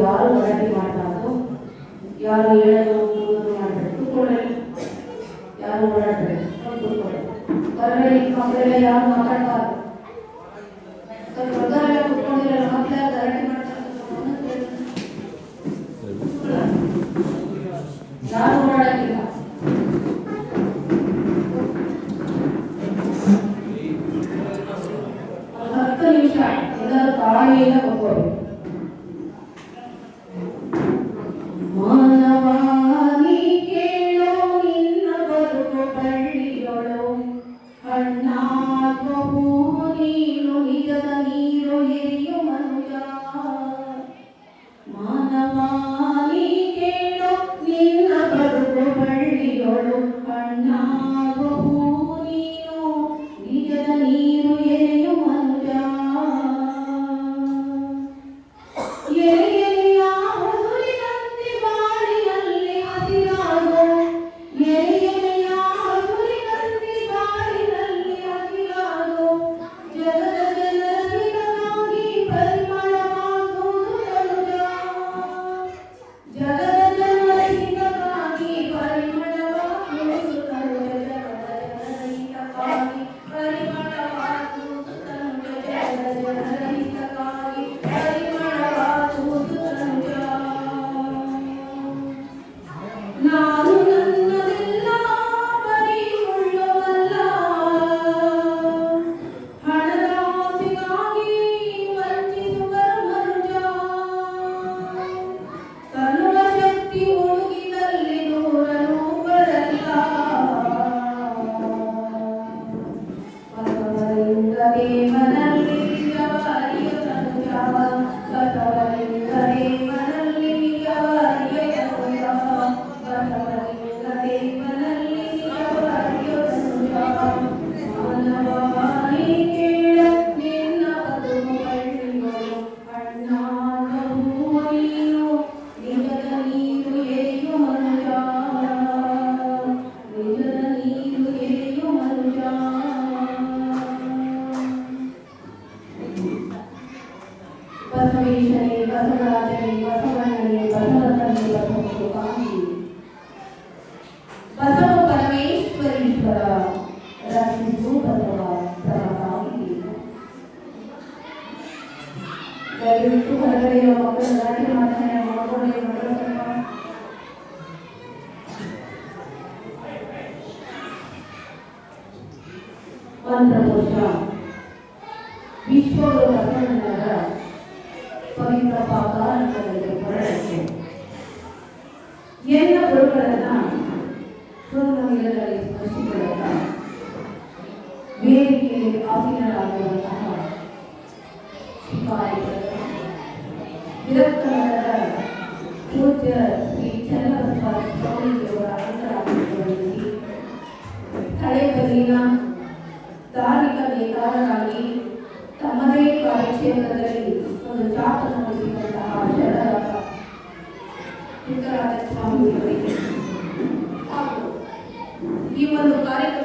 ಯಾರು ಗಲಾಟೆ ಮಾಡಬಾರ್ದು ಯಾರು ಹೇಳೋದು ಮಾಡಬೇಕು ಯಾರು ಓಡಾಡಬೇಕು ಯಾರು ಮಾತಾಡಬಾರ್ದು ಯಾರು ಮಾಡಕ್ಕಿಲ್ಲ ಹತ್ತು ನಿಮಿಷ ಎಲ್ಲರೂ ತಾಳಿಯಿಂದ ദേവദേവന ಜೀವನದಲ್ಲಿ ಒಂದು ಚಾಪನ್ನು ಹೊಂದಿಸಿದಂತಹ ಜನರ ಸ್ವಾಮಿ ಈ ಒಂದು ಕಾರ್ಯಕ್ರಮ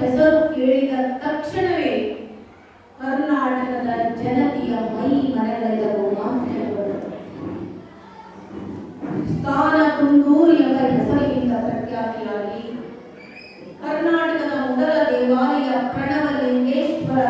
ಹೆಸರು ಕೇಳಿದ ತಕ್ಷಣವೇ ಕರ್ನಾಟಕದ ಜನತೆಯ ಮೈ ಮರೆಳೆದವು ಆಶ್ಚರ್ಯಗಳು ಸ್ಥಾನ ಕುಂದೂರು ಎಂಬ ಹೆಸರಿನಿಂದ ಪ್ರಖ್ಯಾತಿಯಾಗಿ ಕರ್ನಾಟಕದ ಮೊದಲ ದೇವಾಲಯ ಪ್ರಣವ ಲಿಂಗೇಶ್ವರ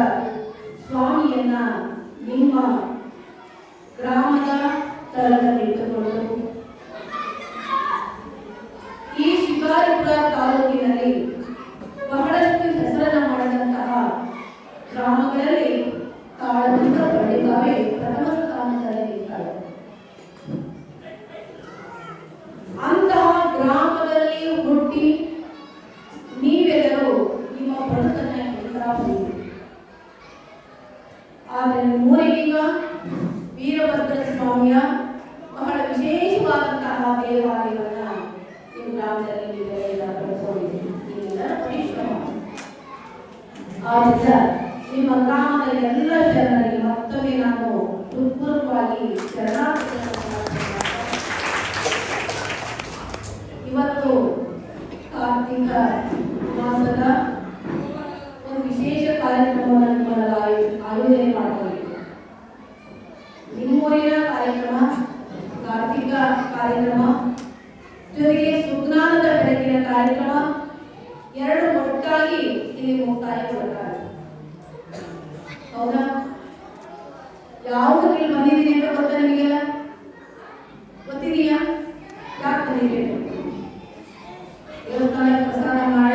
ಜೊತೆಗೆ ಸುಜ್ಞಾನದ ಬೆಳಕಿನ ಕಾರ್ಯಕ್ರಮ. ಎರಡು ಒಟ್ಟಾಗಿ ಇಲ್ಲಿ ಮುಕ್ತಾಯಗೊಳ್ಳಲಾಗಿದೆ ಹೌದಾ? ಯಾವುದಕ್ಕೆ ಬಂದಿದ್ದೀನಿ ಅಂತ ಗೊತ್ತಾ ನಿಮಗೆಲ್ಲ ಗೊತ್ತಿದೆಯಾ? ಯಾಕೆ ಬಂದಿದ್ದೀನಿ ದೇವಸ್ಥಾನ ಪ್ರಸಾರ ಮಾಡಿ.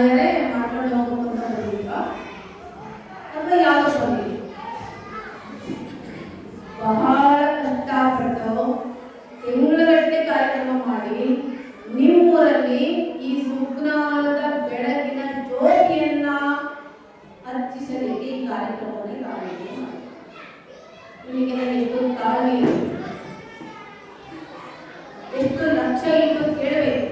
ಲಕ್ಷ ಇಟ್ಟು ಕೇಳಬೇಕು.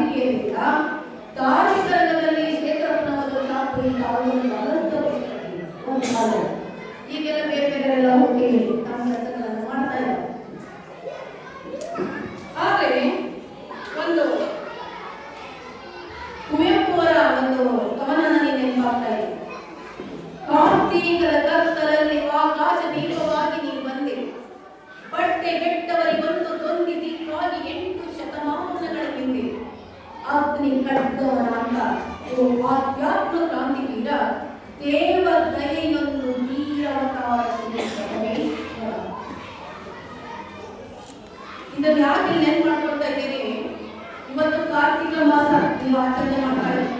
ರಾಜಕೀಯದಿಂದ ಕಾರ್ಮಿಕ ರಂಗದಲ್ಲಿ ಕ್ಷೇತ್ರವನ್ನು ಈಗೆಲ್ಲ ಬೇರೆ ಬೇರೆ ಎಲ್ಲ ಹೋಗಿ ತಮ್ಮ ಕೆಲಸಗಳನ್ನು ಮಾಡ್ತಾ ಇದ್ದಾರೆ. ಯಾವಾಗ ನೆನ್ಪು ಮಾಡ್ಕೊಳ್ತಾ ಇದ್ದೀನಿ ಇವತ್ತು ಕಾರ್ತಿಕ ಮಾಸ ನೀವು ಆಚರಣೆ ಮಾಡ್ತಾ ಇದ್ದೀವಿ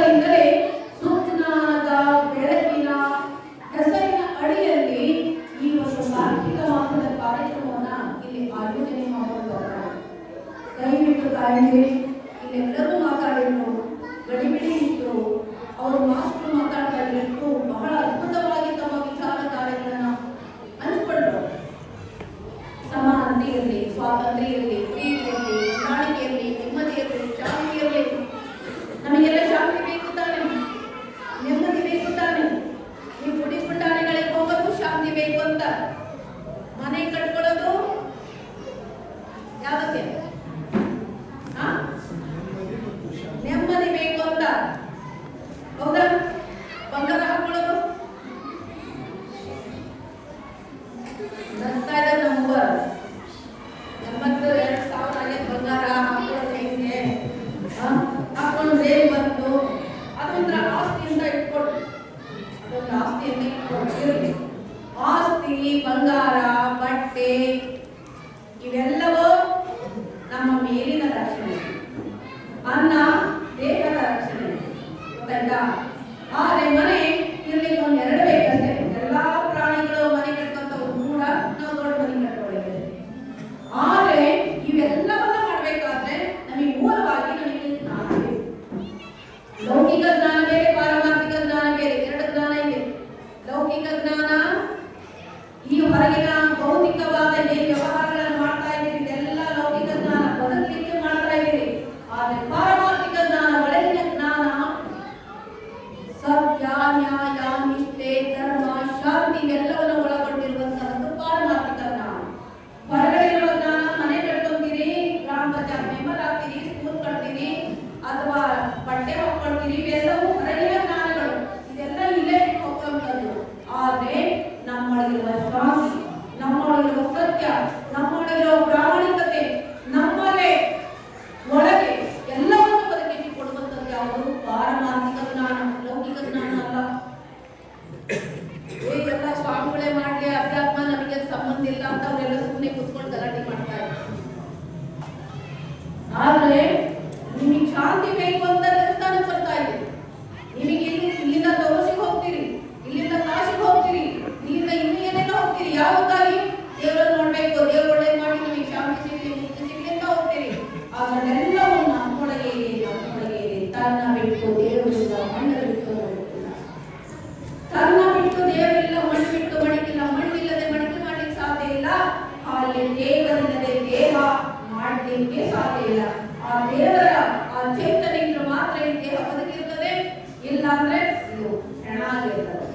ಆದ್ದರಿಂದ ದೇವರಿಲ್ಲ ಮಣ್ಣು ಮಣ್ಣಿಲ್ಲದೆ ಮಡಕೆ ಮಾಡ್ಲಿಕ್ಕೆ ಸಾಧ್ಯ ಇಲ್ಲ ಹಾಗೆ ದೇವರಿಲ್ಲದೆ ದೇಹ ಮಾಡಲಿಕ್ಕೆ ಸಾಧ್ಯ ಇಲ್ಲ ಆ ದೇವರ ಆ ಚೇತನೆ ಇದ್ರೆ ಮಾತ್ರ ಈ ದೇಹ ಬದುಕಿರ್ತದೆ ಇಲ್ಲ ಅಂದ್ರೆ ಇದು ಹೆಣ ಇವತ್ತು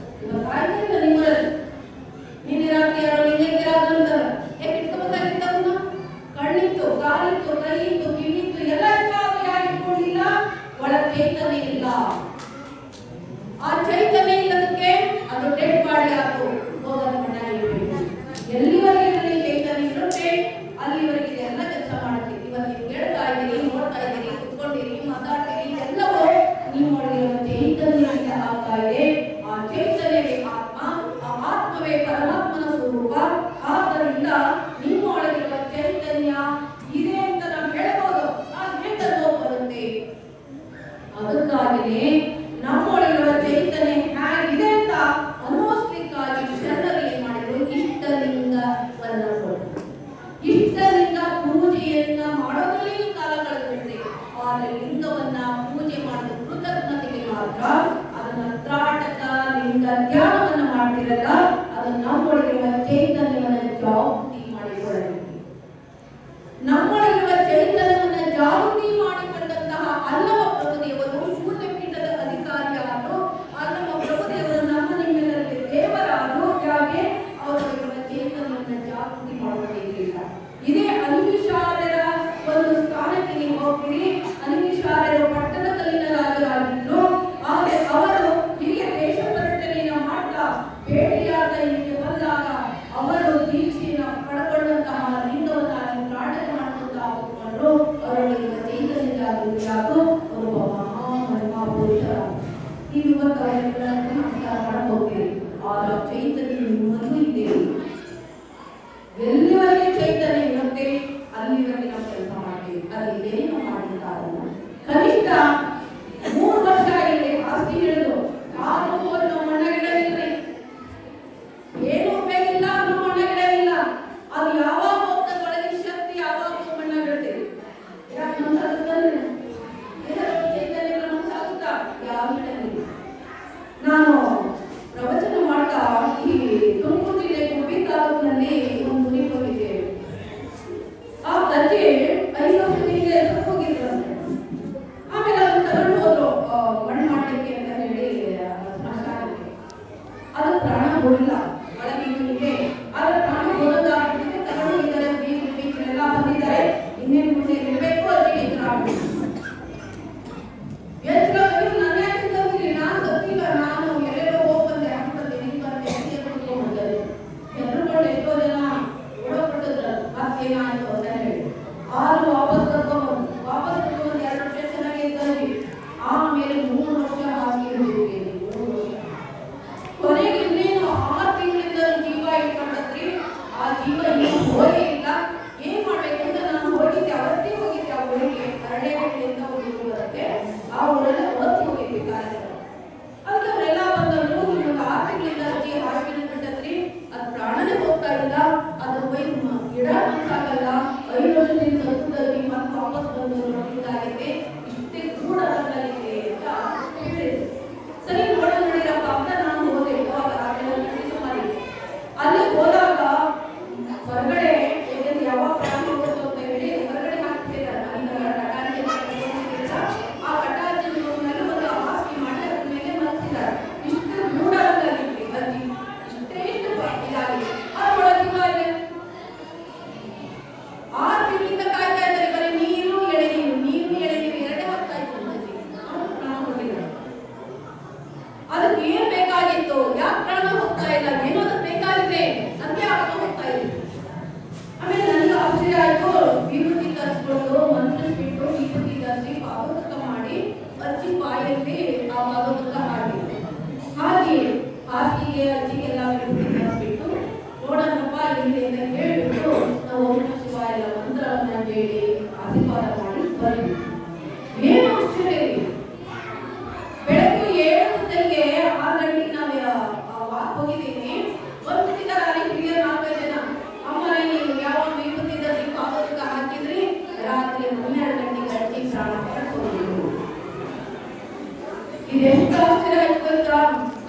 ಇದೆಂತ ಅಕ್ಷರ ಗೊತ್ತಾ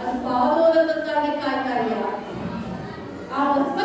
ಅದು ಪಾದೋದ ತಂದಾಗಿ ಕಾಯ್ತಾ ಇಲ್ಲ ಆ ಹೊಸ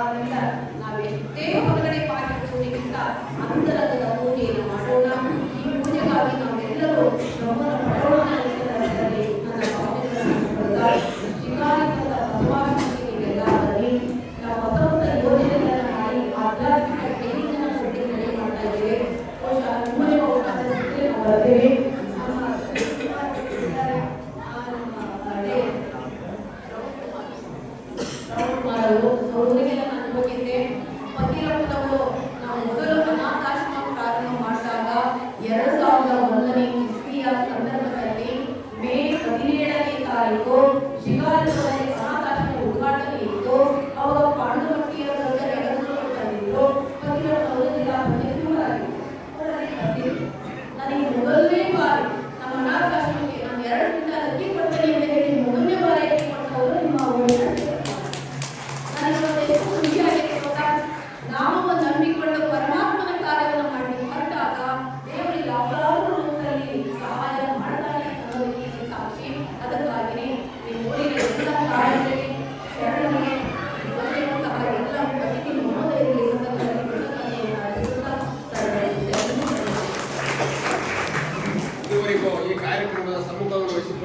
ಆದ್ದರಿಂದ ನಾವೆಷ್ಟೇ ಹೊರಗಡೆ ಪಾಠಕ್ಕಿಂತ ಅಂತರದ ಪೂಜೆಯನ್ನು ಮಾಡೋಣ. ಈ ಪೂಜೆಗಾಗಿ ನಾವೆಲ್ಲರೂ ಗಮನ